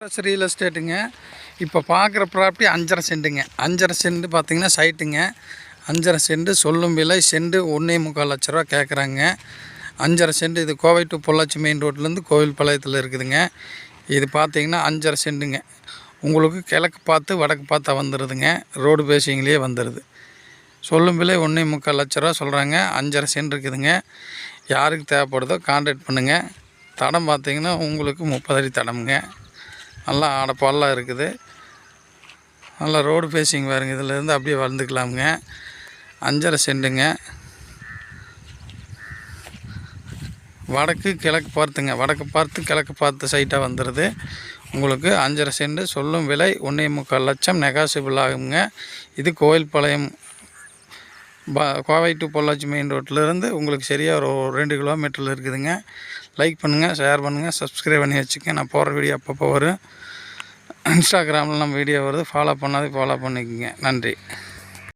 Plus real எஸ்டேட்டுங்க இப்போ பார்க்குற property அஞ்சரை சென்ட்டுங்க அஞ்சரை சென்ட் பார்த்தீங்கன்னா சைட்டுங்க அஞ்சரை சென்ட் சொல்லும் விலை சென்ட் ஒன்றே முக்கால் லட்ச ரூபா கேட்குறாங்க அஞ்சரை சென்ட் இது கோவை டு பொள்ளாச்சி மெயின் ரோட்லேருந்து கோவில் பாளையத்தில் இருக்குதுங்க. இது பார்த்தீங்கன்னா அஞ்சரை சென்ட்டுங்க உங்களுக்கு கிழக்கு பார்த்து வடக்கு பார்த்தா வந்துடுதுங்க ரோடு பேசிங்லேயே வந்துடுது சொல்லும் விலை ஒன்றே முக்கால் லட்ச ரூபா சொல்கிறாங்க அஞ்சரை சென்ட் இருக்குதுங்க. யாருக்கு தேவைப்படுதோ கான்டாக்ட் பண்ணுங்கள் தடம் பார்த்திங்கன்னா உங்களுக்கு முப்பது அடி தடம்ங்க. நல்லா ஆடப்பாலாம் இருக்குது. நல்லா ரோடு ஃபேஸிங் பாருங்க இதுலேருந்து அப்படியே வளர்ந்துக்கலாமுங்க. அஞ்சரை செண்டுங்க வடக்கு கிழக்கு பார்த்துங்க. வடக்கு பார்த்து கிழக்கு பார்த்து சைட்டாக வந்துடுது உங்களுக்கு அஞ்சரை செண்டு சொல்லும் விலை ஒன்றே முக்கால் லட்சம் நெகாசிபிள் ஆகுங்க. இது கோயில்பாளையம் பா கோவை டு பொள்ளாச்சி மெயின் ரோட்டிலேருந்து உங்களுக்கு சரியாக ஒரு ரெண்டு கிலோமீட்டரில் இருக்குதுங்க. லைக் பண்ணுங்கள் ஷேர் பண்ணுங்கள் சப்ஸ்கிரைப் பண்ணி வச்சுக்கங்க. நான் போகிற வீடியோ அப்பப்போ வரும். இன்ஸ்டாகிராமில் நம்ம வீடியோ வருது. ஃபாலோ பண்ணாதே ஃபாலோ பண்ணிக்கோங்க. நன்றி.